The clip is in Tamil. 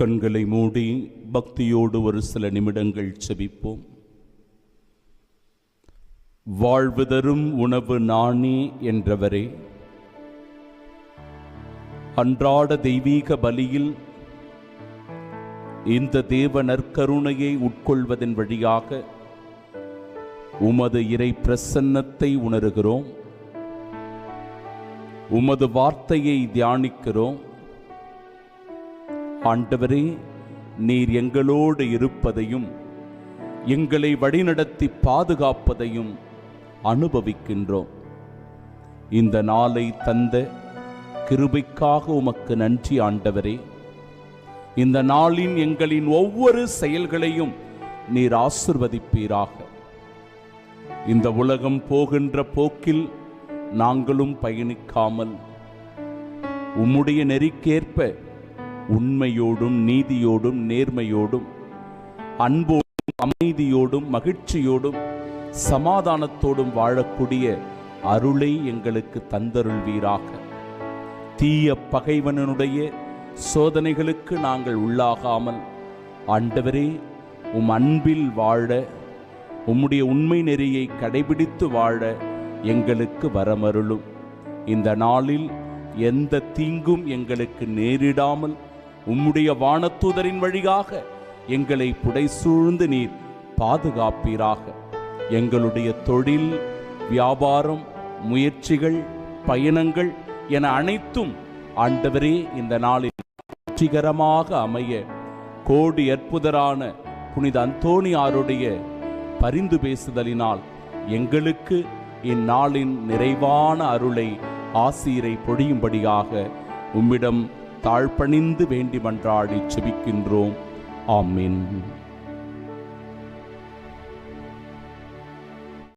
கண்களை மூடி பக்தியோடு ஒரு சில நிமிடங்கள் செபிப்போம். வாழ்வு தரும் உணவு நானே என்றவரே அன்றாட தெய்வீக பலியில் இந்த தேவ நற்கருணையை உட்கொள்வதன் வழியாக உமது இறை பிரசன்னத்தை உணர்கிறோம். உமது வார்த்தையை தியானிக்கிறோம். ஆண்டவரே நீர் எங்களோடு இருப்பதையும் எங்களை வழிநடத்தி பாதுகாப்பதையும் அனுபவிக்கின்றோம். இந்த நாளை தந்த கிருபைக்காக உமக்கு நன்றி ஆண்டவரே. இந்த நாளின் எங்களின் ஒவ்வொரு செயல்களையும் நீர் ஆசிர்வதிப்பீராக. இந்த உலகம் போகின்ற போக்கில் நாங்களும் பயணிக்காமல் உம்முடைய நெறிக்கேற்ப உண்மையோடும் நீதியோடும் நேர்மையோடும் அன்போடும் அமைதியோடும் மகிழ்ச்சியோடும் சமாதானத்தோடும் வாழக்கூடிய அருளை எங்களுக்கு தந்தருள்வீராக. தீய பகைவனுடைய சோதனைகளுக்கு நாங்கள் உள்ளாகாமல் ஆண்டவரே உம் அன்பில் வாழ உம்முடைய உண்மை நெறியை கடைபிடித்து வாழ எங்களுக்கு வரமருளும். இந்த நாளில் எந்த தீங்கும் எங்களுக்கு நேரிடாமல் உம்முடைய வானத்தூதரின் வழியாக எங்களை புடை சூழ்ந்து நீர் பாதுகாப்பீராக. எங்களுடைய தொழில் வியாபாரம் முயற்சிகள் பயணங்கள் என அனைத்தும் ஆண்டவரே இந்த நாளில் வெற்றிகரமாக அமைய கோடி அற்புதரான புனித அந்தோணியாருடைய பரிந்து பேசுதலினால் எங்களுக்கு இந்நாளின் நிறைவான அருளை ஆசீரை பொழியும்படியாக உம்மிடம் தாழ்பணிந்து வேண்டி மன்றாடி செபிக்கின்றோம். ஆமீன்.